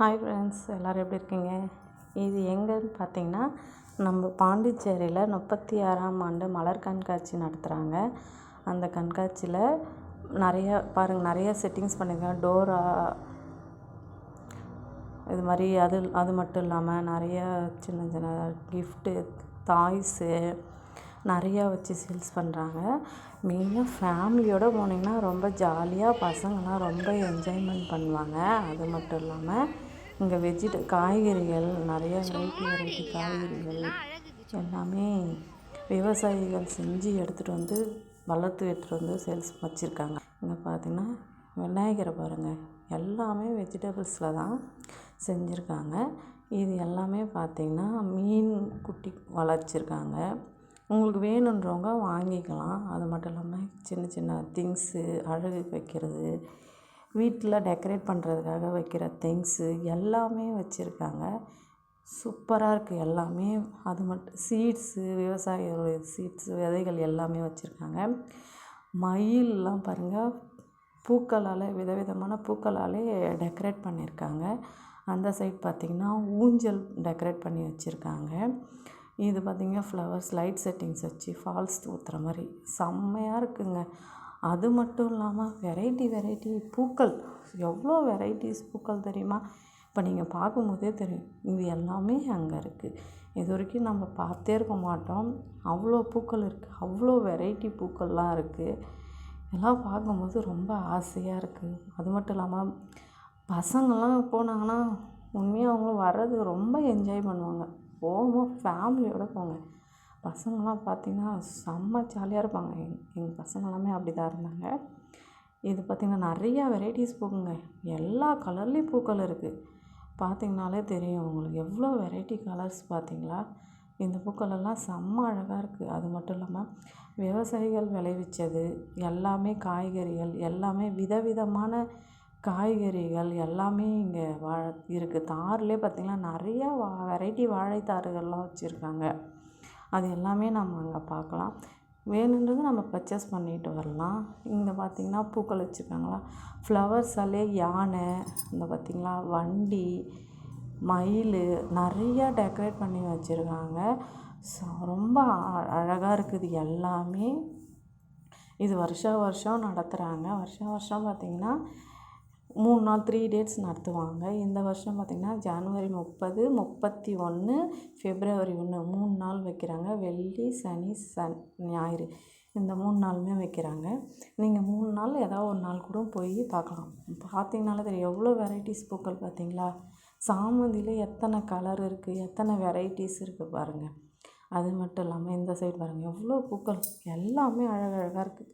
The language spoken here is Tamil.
ஹாய் ஃப்ரெண்ட்ஸ் எல்லோரும் எப்படி இருக்கீங்க? இது எங்கேன்னு பார்த்தீங்கன்னா நம்ம பாண்டிச்சேரியில் முப்பத்தி ஆறாம் ஆண்டு மலர் கண்காட்சி நடத்துகிறாங்க அந்த கண்காட்சியில் நிறைய பாருங்கள் நிறைய செட்டிங்ஸ் பண்ணியிருக்காங்க. டோரா இது மாதிரி அது அது மட்டும் இல்லாமல் நிறைய சின்ன சின்ன கிஃப்ட்டு டாய்ஸு நிறையா வச்சு சேல்ஸ் பண்ணுறாங்க மெயினாக ஃபேமிலியோடு போனீங்கன்னா ரொம்ப ஜாலியாக பசங்களாம் ரொம்ப என்ஜாய்மெண்ட் பண்ணுவாங்க. அது மட்டும் இல்லாமல் இங்கே வெஜிட காய்கறிகள் நிறைய வெரைட்டி வெரைட்டி காய்கறிகள் எல்லாமே விவசாயிகள் செஞ்சு எடுத்துகிட்டு வந்து வளர்த்து எடுத்துகிட்டு வந்து சேல்ஸ் வச்சுருக்காங்க. இங்கே பார்த்தீங்கன்னா விநாயகரை பாருங்கள் எல்லாமே வெஜிடபிள்ஸில் தான் செஞ்சுருக்காங்க. இது எல்லாமே பார்த்திங்கன்னா மீன் குட்டி வளர்ச்சிருக்காங்க. உங்களுக்கு வேணுன்றவங்க வாங்கிக்கலாம். அது மட்டும் இல்லாமல் சின்ன சின்ன திங்ஸு அழகுக்கு வைக்கிறது வீட்டில் டெக்கரேட் பண்ணுறதுக்காக வைக்கிற திங்ஸு எல்லாமே வச்சுருக்காங்க. சூப்பராக இருக்குது எல்லாமே. அது மட்டும் சீட்ஸு விவசாயிகளுடைய சீட்ஸு விதைகள் எல்லாமே வச்சுருக்காங்க. மயிலெலாம் பாருங்கள் பூக்களால் விதவிதமான பூக்களாலே டெக்கரேட் பண்ணியிருக்காங்க அந்த சைட் பார்த்திங்கன்னா ஊஞ்சல் டெக்கரேட் பண்ணி வச்சுருக்காங்க. இது பார்த்திங்கன்னா ஃப்ளவர்ஸ் லைட் செட்டிங்ஸ் வச்சு ஃபால்ஸ் ஊற்றுற மாதிரி. செம்மையாக இருக்குங்க. அது மட்டும் இல்லாமல் வெரைட்டி வெரைட்டி பூக்கள். எவ்வளோ வெரைட்டிஸ் பூக்கள் தெரியுமா? இப்போ நீங்கள் பார்க்கும்போதே தெரியும். இது எல்லாமே அங்கே இருக்குது இது வரைக்கும் நம்ம பார்த்தே இருக்க மாட்டோம். அவ்வளோ பூக்கள் இருக்குது அவ்வளோ வெரைட்டி பூக்கள்லாம் இருக்குது எல்லாம் பார்க்கும்போது ரொம்ப ஆசையாக இருக்குது அது மட்டும் இல்லாமல் பசங்கள்லாம் போனாங்கன்னா உண்மையாக அவங்களும் வர்றது ரொம்ப என்ஜாய் பண்ணுவாங்க. போகும்போது ஃபேமிலியோடு போங்க. பசங்களாம் பார்த்திங்கன்னா செம்ம ஜாலியாக இருப்பாங்க. எங் எங்கள் பசங்க எல்லாமே அப்படி தான் இருந்தாங்க. இது பார்த்திங்கன்னா நிறையா வெரைட்டிஸ் பூக்குங்க. எல்லா கலர்லேயும் பூக்கள் இருக்குது பார்த்திங்கனாலே தெரியும் உங்களுக்கு எவ்வளோ வெரைட்டி கலர்ஸ் பார்த்திங்களா? இந்த பூக்களெல்லாம் செம்ம அழகாக இருக்குது அது மட்டும் இல்லாமல் விவசாயிகள் விளைவிச்சது எல்லாமே காய்கறிகள் எல்லாமே விதவிதமான காய்கறிகள் எல்லாமே இங்கே வாழ இருக்குது தார்லே பார்த்திங்கன்னா நிறையா வா வெரைட்டி வாழைத்தாறுகள்லாம் வச்சுருக்காங்க. அது எல்லாமே நம்ம அங்கே பார்க்கலாம். வேணுன்றது நம்ம பர்ச்சேஸ் பண்ணிட்டு வரலாம். இங்கே பார்த்திங்கன்னா பூக்கள் வச்சுருக்காங்களா? ஃப்ளவர்ஸாலே யானை இந்த பார்த்திங்களா? வண்டி மயில் நிறையா டெக்கரேட் பண்ணி வச்சுருக்காங்க. ஸோ ரொம்ப அழகாக இருக்குது எல்லாமே. இது வருஷா வருஷம் நடத்துகிறாங்க வருஷா வருஷம் பார்த்திங்கன்னா மூணு நாள் த்ரீ டேட்ஸ் நடத்துவாங்க. இந்த வருஷம் பார்த்திங்கன்னா ஜனவரி முப்பது முப்பத்தி ஒன்று ஃபிப்ரவரி ஒன்று மூணு நாள் வைக்கிறாங்க. வெள்ளி சனி சன் ஞாயிறு. இந்த மூணு நாளுமே வைக்கிறாங்க. நீங்கள் மூணு நாள் ஏதாவது ஒரு நாள் கூட போய் பார்க்கலாம். பார்த்தீங்கனாலே தெரியும் எவ்வளோ வெரைட்டிஸ் பூக்கள் பார்த்தீங்களா? சாமந்தியில் எத்தனை கலர் இருக்குது எத்தனை வெரைட்டிஸ் இருக்குது பாருங்கள் அது மட்டும் இல்லாமல் இந்த சைடு பாருங்கள் எவ்வளோ பூக்கள்? எல்லாமே அழகழகாக இருக்குது